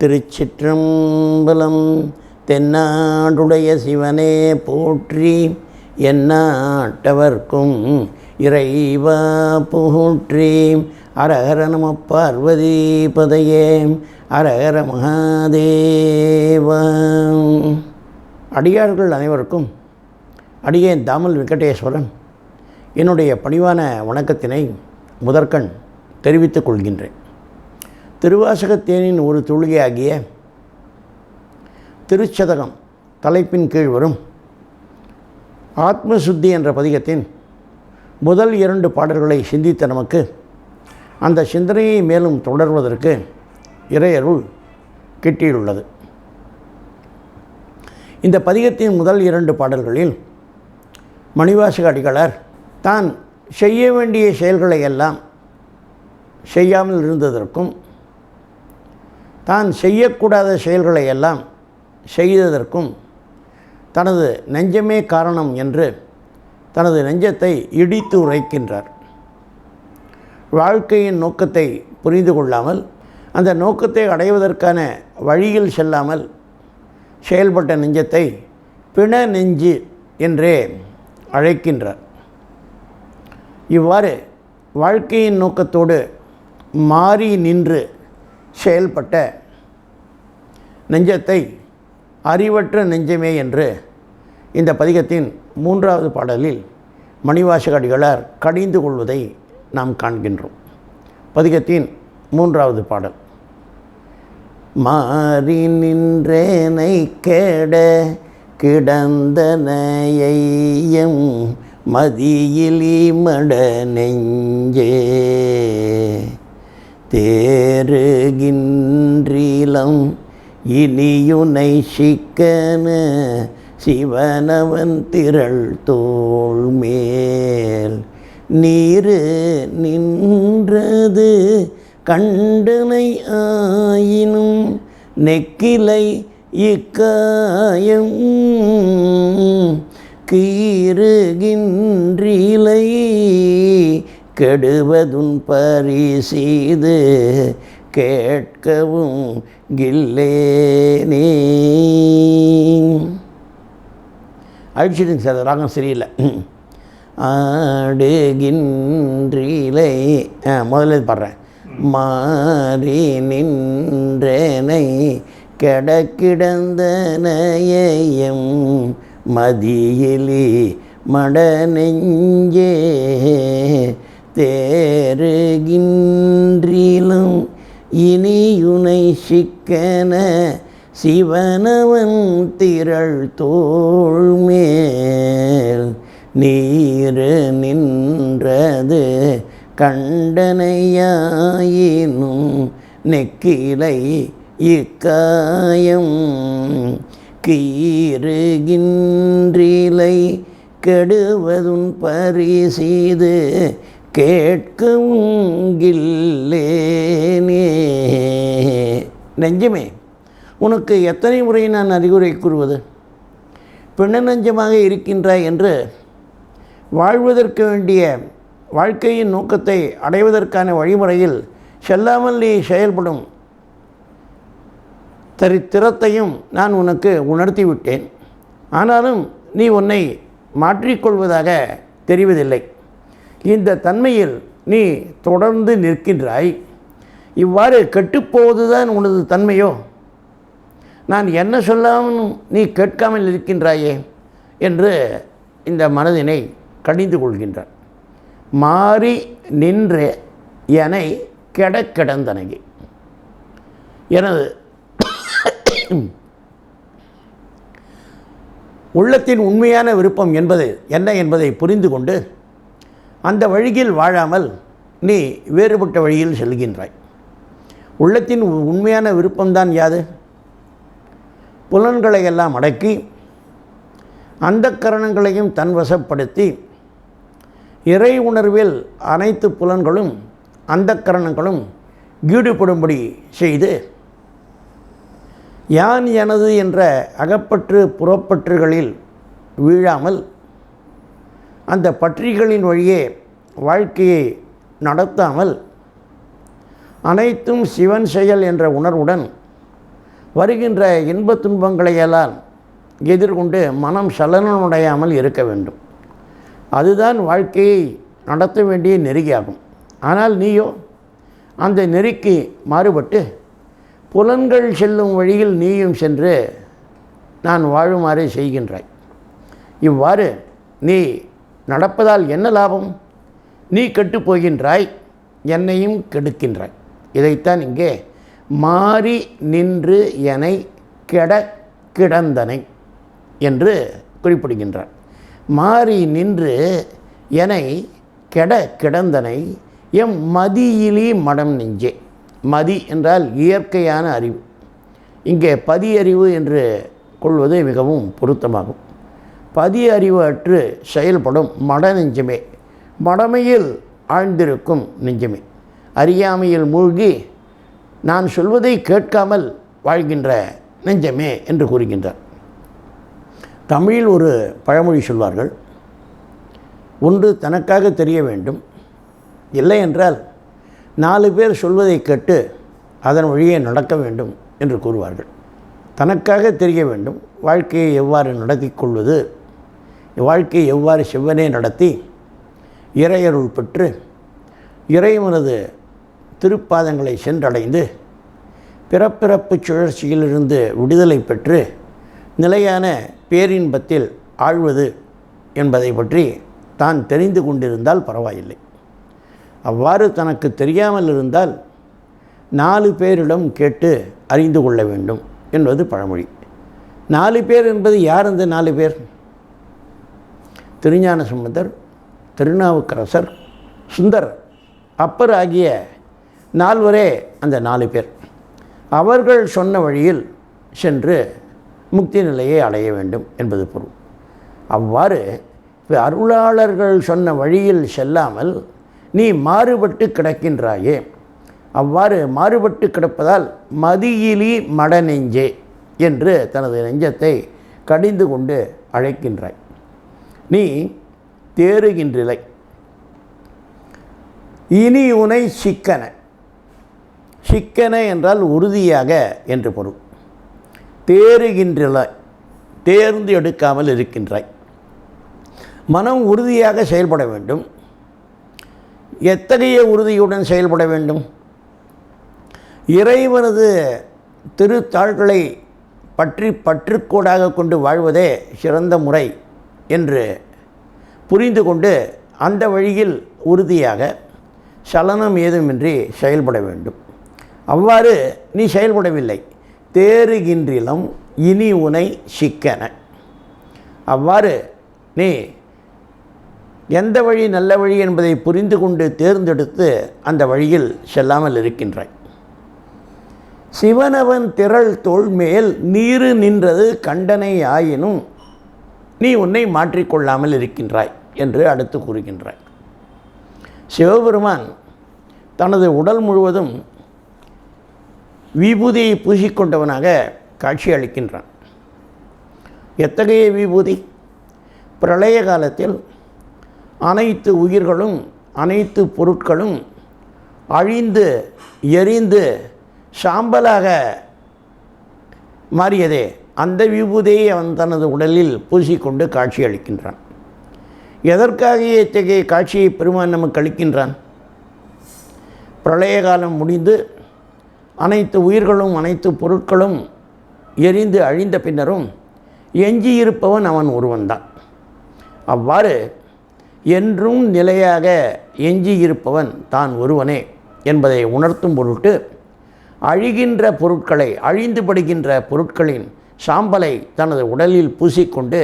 திருச்சிற்றம்பலம் தென்னாடுடைய சிவனே போற்றி என்னாட்டவர்க்கும் இறைவா போற்றி அரஹர நம பார்வதி பதையே அரஹர மகாதேவா. அடியார்கள் அனைவருக்கும் அடியேன் தாமல் வெங்கடேஸ்வரன் என்னுடைய பணிவான வணக்கத்தினை முதற்கண் தெரிவித்துக் கொள்கின்றேன். திருவாசகத்தேனின் ஒரு துளியாகிய திருச்சதகம் தலைப்பின் கீழ் வரும் ஆத்மசுத்தி என்ற பதிகத்தின் முதல் இரண்டு பாடல்களை சிந்தித்த நமக்கு அந்த சிந்தனையை மேலும் தொடர்வதற்கு இறையருள் கிட்டியுள்ளது. இந்த பதிகத்தின் முதல் இரண்டு பாடல்களில் மணிவாசக அடிகளார் தான் செய்ய வேண்டிய செயல்களை எல்லாம் செய்யாமல் இருந்ததற்கும் தான் செய்யக்கூடாத செயல்களை எல்லாம் செய்ததற்கும் தனது நெஞ்சமே காரணம் என்று தனது நெஞ்சத்தை இடித்து உரைக்கின்றார். வாழ்க்கையின் நோக்கத்தை புரிந்து கொள்ளாமல் அந்த நோக்கத்தை அடைவதற்கான வழியில் செல்லாமல் செயல்பட்ட நெஞ்சத்தை பிண நெஞ்சு என்றே அழைக்கின்றார். இவ்வாறு வாழ்க்கையின் நோக்கத்தோடு மாறி நின்று செயல்பட்ட நெஞ்சத்தை அறிவற்ற நெஞ்சமே என்று இந்த பதிகத்தின் மூன்றாவது பாடலில் மணிவாசகடிகளார் கடிந்து கொள்வதை நாம் காண்கின்றோம். பதிகத்தின் மூன்றாவது பாடல். மாறி நின்றேனை கெட கிடந்தனையையும் மதியிலி மட நெஞ்சே. தேறுகின்றிலம் இனியுனை சிக்கன சிவனவன் திரள் தோள் மேல். நீரு நின்றது கண்டனை ஆயினும் நெக்கிலை இக்காயம். கீறுகின்றிலை கெடுவதுன் பரிசீது கேட்கவும் கில்லேனே அழிச்சிடுங்க சார் ராகம் சரியில்லை. ஆடுகின்றிலை ஆ முதல்ல இது பாடுறேன். மாறி நின்றனை கெடக்கிடந்தனையம் மதியிலி மட நெஞ்சே தேருகின்றிலும் இனியுனை சிக்கன சிவனவன் திரள் தோள் மேல் நீரு நின்றது கண்டனையாயினும் நெக்கிலை இக்காயம். கீறுகின்றிலை கெடுவதும் பரிசீது கேட்குங்கில்லேனே. நெஞ்சமே உனக்கு எத்தனை முறை நான் அறிவுரை கூறுவது? பெண்ண நெஞ்சமாக இருக்கின்றாய் என்று வாழ்வதற்கு வேண்டிய வாழ்க்கையின் நோக்கத்தை அடைவதற்கான வழிமுறையில் செல்லாமல் நீ செயல்படும் தரித்திரத்தையும் நான் உனக்கு உணர்த்திவிட்டேன். ஆனாலும் நீ உன்னை மாற்றிக்கொள்வதாக தெரிவதில்லை. இந்த தன்மையில் நீ தொடர்ந்து நிற்கின்றாய். இவ்வாறு கெட்டுப்போவதுதான் உனது தன்மையோ? நான் என்ன சொல்லாமல் நீ கேட்காமல் இருக்கின்றாயே? என்று இந்த மனதினை கடிந்து கொள்கின்றார் மாறி நின்று என கெட எனது உள்ளத்தின் உண்மையான விருப்பம் என்பது என்ன என்பதை புரிந்து கொண்டு அந்த வழியில் வாழாமல் நீ வேறுபட்ட வழியில் செல்கின்றாய். உள்ளத்தின் உண்மையான விருப்பம்தான் யாது? புலன்களை எல்லாம் அடக்கி அந்த கரணங்களையும் தன்வசப்படுத்தி இறை உணர்வில் அனைத்து புலன்களும் அந்த கரணங்களும் ஈடுபடும்படி செய்து யான் எனது என்ற அகப்பற்று புறப்பற்றுகளில் வீழாமல் அந்த பற்றிகளின் வழியே வாழ்க்கையை நடத்தாமல் அனைத்தும் சிவன் செயல் என்ற உணர்வுடன் வருகின்ற இன்ப துன்பங்களையெல்லாம் எதிர்கொண்டு மனம் சலனமுடையாமல் இருக்க வேண்டும். அதுதான் வாழ்க்கையை நடத்த வேண்டிய நெறியாகும். ஆனால் நீயோ அந்த நெறிக்கு மாறுபட்டு புலன்கள் செல்லும் வழியில் நீயும் சென்று நான் வாழுமாறு செய்கின்றாய். இவ்வாறு நீ நடப்பதால் என்ன லாபம்? நீ கெட்டுப்போகின்றாய் என்னையும் கெடுக்கின்றாய். இதைத்தான் இங்கே மாறி நின்று எனை கெட கிடந்தனை என்று குறிப்பிடுகின்றார். மாறி நின்று எனை கெட கிடந்தனை எம் மதியிலி மடம் நெஞ்சே. மதி என்றால் இயற்கையான அறிவு. இங்கே பதி அறிவு என்று கொள்வது மிகவும் பொருத்தமாகும். பதி அறிவு அற்று செயல்படும் மட நெஞ்சமே. மடமையில் ஆழ்ந்திருக்கும் நெஞ்சமே. அறியாமையில் மூழ்கி நான் சொல்வதை கேட்காமல் வாழ்கின்ற நெஞ்சமே என்று கூறுகின்றார். தமிழில் ஒரு பழமொழி சொல்வார்கள் ஒன்று தனக்காக தெரிய வேண்டும். இல்லை என்றால் நாலு பேர் சொல்வதை கேட்டு அதன் வழியே நடக்க வேண்டும் என்று கூறுவார்கள். தனக்காக தெரிய வேண்டும். வாழ்க்கையை எவ்வாறு நடத்தி கொள்வது வாழ்க்கையை எவ்வாறு செவ்வனே நடத்தி இறையருள் பெற்று இறைவனது திருப்பாதங்களை சென்றடைந்து பிறப்பிறப்பு சுழற்சியிலிருந்து விடுதலை பெற்று நிலையான பேரின்பத்தில் ஆழ்வது என்பதை பற்றி தான் தெரிந்து கொண்டிருந்தால் பரவாயில்லை. அவ்வாறு தனக்கு தெரியாமல் இருந்தால் நாலு பேரிடம் கேட்டு அறிந்து கொள்ள வேண்டும் என்பது பழமொழி. நாலு பேர் என்பது யார் அந்த நாலு பேர்? திருஞான சம்பந்தர் திருநாவுக்கரசர் சுந்தர் அப்பர் ஆகிய நால்வரே அந்த நாலு பேர். அவர்கள் சொன்ன வழியில் சென்று முக்தி நிலையை அடைய வேண்டும் என்பது பொருள். அவ்வாறு அருளாளர்கள் சொன்ன வழியில் செல்லாமல் நீ மாறுபட்டு கிடக்கின்றாயே. அவ்வாறு மாறுபட்டு கிடப்பதால் மதியிலி மடநெஞ்சே என்று தனது நெஞ்சத்தை கடிந்து கொண்டு அழைக்கின்றாய். நீ தேறுகின்றிலை. இனி உனை சிக்கன. சிக்கன என்றால் உறுதியாக என்று பொருள். தேறுகின்றலை. தேர்ந்து எடுக்காமல் இருக்கின்றாய். மனம் உறுதியாக செயல்பட வேண்டும். எத்தகைய உறுதியுடன் செயல்பட வேண்டும்? இறைவனது திருத்தாள்களை பற்றி பற்றுக்கோடாக கொண்டு வாழ்வதே சிறந்த முறை. என்று புரிந்து கொண்டு அந்த வழியில் உறுதியாக சலனம் ஏதுமின்றி செயல்பட வேண்டும். அவ்வாறு நீ செயல்படவில்லை. தேறுகின்றிலும் இனி உனை சிக்கன. அவ்வாறு நீ எந்த வழி நல்ல வழி என்பதை புரிந்து கொண்டு தேர்ந்தெடுத்து அந்த வழியில் செல்லாமல் இருக்கின்றாய். சிவனவன் திரள் தோல் மேல் நீரு நின்றது கண்டனை ஆயினும் நீ உன்னை மாற்றிக்கொள்ளாமல் இருக்கின்றாய் என்று அடுத்து கூறுகின்றாய் சிவபெருமான் தனது உடல் முழுவதும் விபூதியை பூசிக்கொண்டவனாக காட்சி அளிக்கின்றான். எத்தகைய விபூதி? பிரளய காலத்தில் அனைத்து உயிர்களும் அனைத்து பொருட்களும் அழிந்து எரிந்து சாம்பலாக மாறியதே. அந்த விபூதியை அவன் தனது உடலில் பூசிக்கொண்டு காட்சி அளிக்கின்றான். எதற்காக இத்தகைய காட்சியை பெருமான் நமக்கு அளிக்கின்றான்? பிரளய காலம் முடிந்து அனைத்து உயிர்களும் அனைத்து பொருட்களும் எரிந்து அழிந்த பின்னரும் எஞ்சியிருப்பவன் அவன் ஒருவன்தான். அவ்வாறு என்றும் நிலையாக எஞ்சியிருப்பவன் தான் ஒருவனே என்பதை உணர்த்தும் பொருட்டு அழிகின்ற பொருட்களை அழிந்து படுகின்ற பொருட்களின் சாம்பலை தனது உடலில் பூசிக்கொண்டு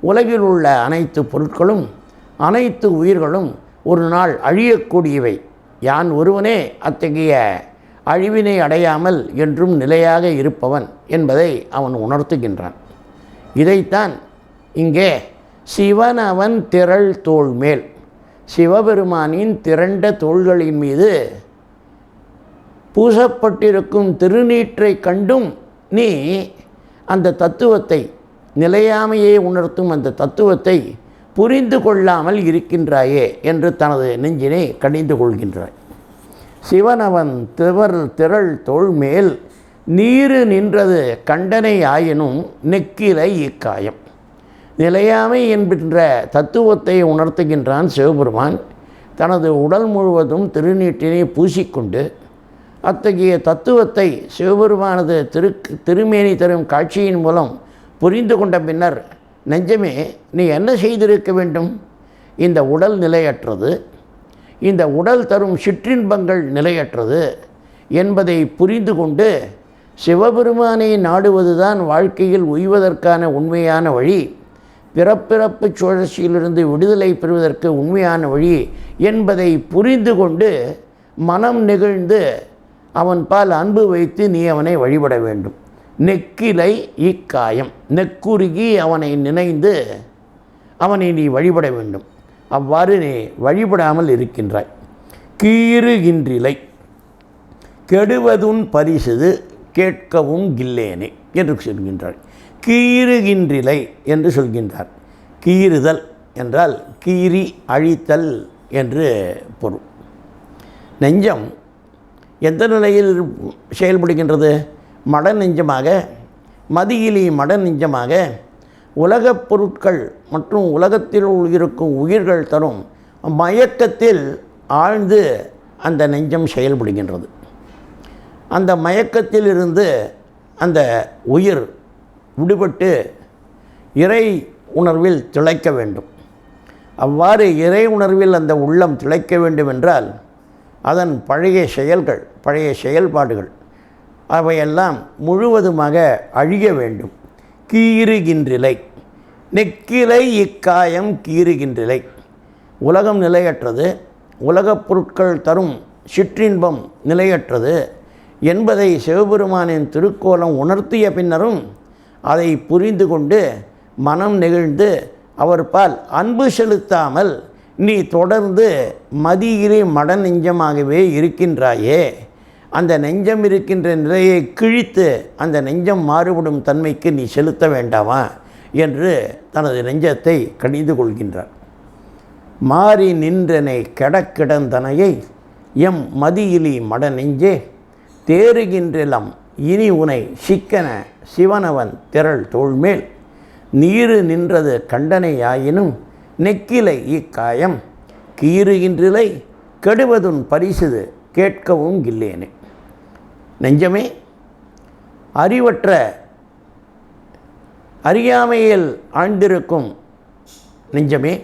உலகில் உள்ள அனைத்து பொருட்களும் அனைத்து உயிர்களும் ஒரு நாள் அழியக்கூடியவை. யான் ஒருவனே அத்தகைய அழிவினை அடையாமல் என்றும் நிலையாக இருப்பவன் என்பதை அவன் உணர்த்துகின்றான். இதைத்தான் இங்கே சிவன் அவன் திரள் தோள் மேல் சிவபெருமானின் திரண்ட தோள்களின் மீது பூசப்பட்டிருக்கும் திருநீற்றை கண்டும் நீ அந்த தத்துவத்தை நிலையாமையை உணர்த்தும் அந்த தத்துவத்தை புரிந்து கொள்ளாமல் இருக்கின்றாயே என்று தனது நெஞ்சினை கடிந்து கொள்கின்றாய். சிவனவன் திவர் திரள் தோள் மேல் நீரு நின்றது கண்டனை ஆயினும் நெக்கிலை இக்காயம். நிலையாமை என்கின்ற தத்துவத்தை உணர்த்துகின்றான் சிவபெருமான். தனது உடல் முழுவதும் திருநீட்டினை பூசிக்கொண்டு அத்தகைய தத்துவத்தை சிவபெருமானது திரு திருமேனி தரும் காட்சியின் மூலம் புரிந்து கொண்ட பின்னர் நெஞ்சமே நீ என்ன செய்திருக்க வேண்டும்? இந்த உடல் நிலையற்றது. இந்த உடல் தரும் சிற்றின்பங்கள் நிலையற்றது என்பதை புரிந்து கொண்டு சிவபெருமானை நாடுவதுதான் வாழ்க்கையில் உய்வதற்கான உண்மையான வழி. பிறப்பிறப்பு சுழற்சியிலிருந்து விடுதலை பெறுவதற்கு உண்மையான வழி என்பதை புரிந்து கொண்டு மனம் நெகிழ்ந்து அவன் பால் அன்பு வைத்து நீ அவனை வழிபட வேண்டும். நெக்கிலை இக்காயம். நெக்குருகி அவனை நினைந்து அவனை நீ வழிபட வேண்டும். அவ்வாறு நீ வழிபடாமல் இருக்கின்றாய். கீறுகின்றிலை. கெடுவதுன் பரிசுது கேட்கவும் கில்லேனே என்று சொல்கின்றார் கீறுகின்றிலை என்று சொல்கின்றார். கீறுதல் என்றால் கீறி அழித்தல் என்று பொருள். நெஞ்சம் எந்த நிலையில் செயல்படுகின்றது? மட நெஞ்சமாக மதியிலி மட நெஞ்சமாக உலகப் பொருட்கள் மற்றும் உலகத்தில் இருக்கும் உயிர்கள் தரும் மயக்கத்தில் ஆழ்ந்து அந்த நெஞ்சம் செயல்படுகின்றது. அந்த மயக்கத்தில் இருந்து அந்த உயிர் விடுபட்டு இறை உணர்வில் திளைக்க வேண்டும். அவ்வாறு இறை உணர்வில் அந்த உள்ளம் திளைக்க வேண்டும் என்றால் அதன் பழைய செயல்கள் பழைய செயல்பாடுகள் அவையெல்லாம் முழுவதுமாக அழிய வேண்டும். கீறுகின்றிலை. நெக்கிலை இக்காயம் கீறுகின்றிலை. உலகம் நிலையற்றது உலகப் பொருட்கள் தரும் சிற்றின்பம் நிலையற்றது. என்பதை சிவபெருமானின் திருக்கோலம் உணர்த்திய பின்னரும் அதை புரிந்து கொண்டு மனம் நெகிழ்ந்து அவர் பால் அன்பு செலுத்தாமல் நீ தொடர்ந்து மதியிலே மட நெஞ்சமாகவே இருக்கின்றாயே. அந்த நெஞ்சம் இருக்கின்ற நிலையை கிழித்து அந்த நெஞ்சம் மாறுபடும் தன்மைக்கு நீ செலுத்த வேண்டாமா? என்று தனது நெஞ்சத்தை கடிந்து கொள்கின்றார் மாறி நின்றனை கெடக்கிடந்தனையை எம் மதியிலி மட நெஞ்சே தேறுகின்றலம் இனி உனை சிக்கன சிவனவன் திரள் தோள்மேல். நீரு நின்றது கண்டனையாயினும் நெக்கிலை இக்காயம். கீறுகின்றிலை கெடுவதுன் பரிசுது கேட்கவும் இல்லேனே. நெஞ்சமே அறிவற்ற அறியாமையில் ஆழ்ந்திருக்கும் நெஞ்சமே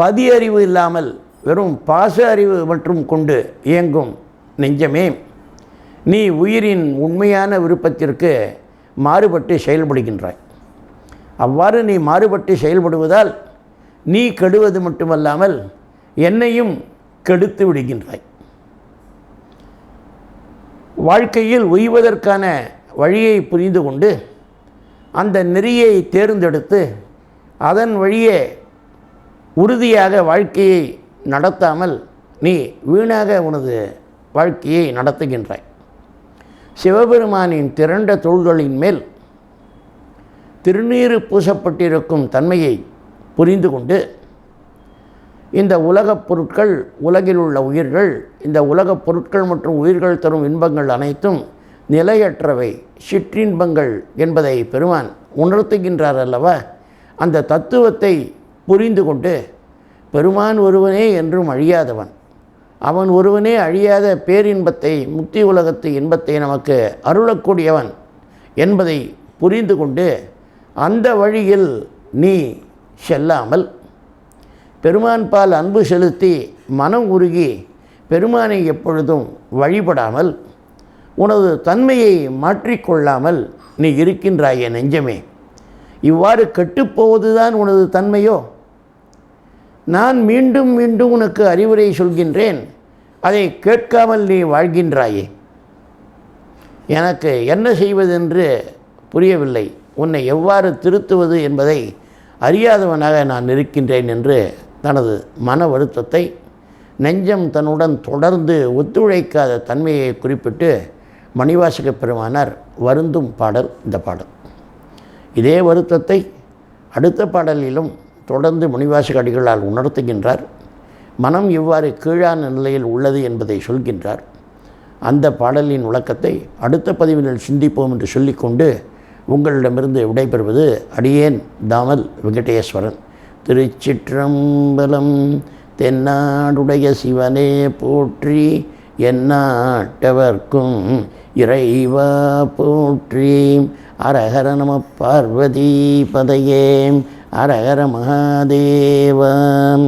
பதி அறிவு இல்லாமல் வெறும் பாச அறிவு மற்றும் கொண்டு இயங்கும் நெஞ்சமே நீ உயிரின் உண்மையான விருப்பத்திற்கு மாறுபட்டு செயல்படுகின்றாய். அவ்வாறு நீ மாறுபட்டு செயல்படுவதால் நீ கெடுவது மட்டுமல்லாமல் என்னையும் கெடுத்து விடுகின்றாய். வாழ்க்கையில் உய்வதற்கான வழியை புரிந்து கொண்டு அந்த நெறியை தேர்ந்தெடுத்து அதன் வழியே உறுதியாக வாழ்க்கையை நடத்தாமல் நீ வீணாக உனது வாழ்க்கையை நடத்துகின்றாய். சிவபெருமானின் திரண்ட தொழில்களின் மேல் திருநீறு பூசப்பட்டிருக்கும் தன்மையை புரிந்து கொண்டு இந்த உலகப் பொருட்கள் உலகில் உள்ள உயிர்கள் இந்த உலகப் பொருட்கள் மற்றும் உயிர்கள் தரும் இன்பங்கள் அனைத்தும் நிலையற்றவை சிற்றின்பங்கள் என்பதை பெருமான் உணர்த்துகின்றார் அல்லவா? அந்த தத்துவத்தை புரிந்து கொண்டு பெருமான் ஒருவனே என்றும் அழியாதவன் அவன் ஒருவனே அழியாத பேரின்பத்தை முக்தி உலகத்து இன்பத்தை நமக்கு அருளக்கூடியவன் என்பதை புரிந்து கொண்டு அந்த வழியில் நீ செல்லாமல் பெருமான் பால் அன்பு செலுத்தி மனம் உருகி பெருமானை எப்பொழுதும் வழிபடாமல் உனது தன்மையை மாற்றிக்கொள்ளாமல் நீ இருக்கின்றாய நெஞ்சமே. இவ்வாறு கெட்டுப்போவதுதான் உனது தன்மையோ? நான் மீண்டும் மீண்டும் உனக்கு அறிவுரை சொல்கின்றேன். அதை கேட்காமல் நீ வாழ்கின்றாயே. எனக்கு என்ன செய்வதென்று புரியவில்லை. உன்னை எவ்வாறு திருத்துவது என்பதை அறியாதவனாக நான் இருக்கின்றேன் என்று தனது மன வருத்தத்தை நெஞ்சம் தன்னுடன் தொடர்ந்து ஒத்துழைக்காத தன்மையை குறிப்பிட்டு மணிவாசக பெருமானார் வருந்தும் பாடல் இந்த பாடல். இதே வருத்தத்தை அடுத்த பாடலிலும் தொடர்ந்து மணிவாசக அடிகளால் உணர்த்துகின்றார். மனம் இவ்வாறு கீழான நிலையில் உள்ளது என்பதை சொல்கின்றார். அந்த பாடலின் விளக்கத்தை அடுத்த பதிவினில் சிந்திப்போம் என்று சொல்லிக்கொண்டு உங்களிடமிருந்து விடைபெறுவது அடியேன் தாமல் வெங்கடேஸ்வரன். திருச்சிற்றம்பலம் தென்னாடுடைய சிவனே போற்றி என்னாட்டவர்க்கும் இறைவா போற்றி. அரஹர நம பார்வதி பதையே அரஹர மகாதேவம்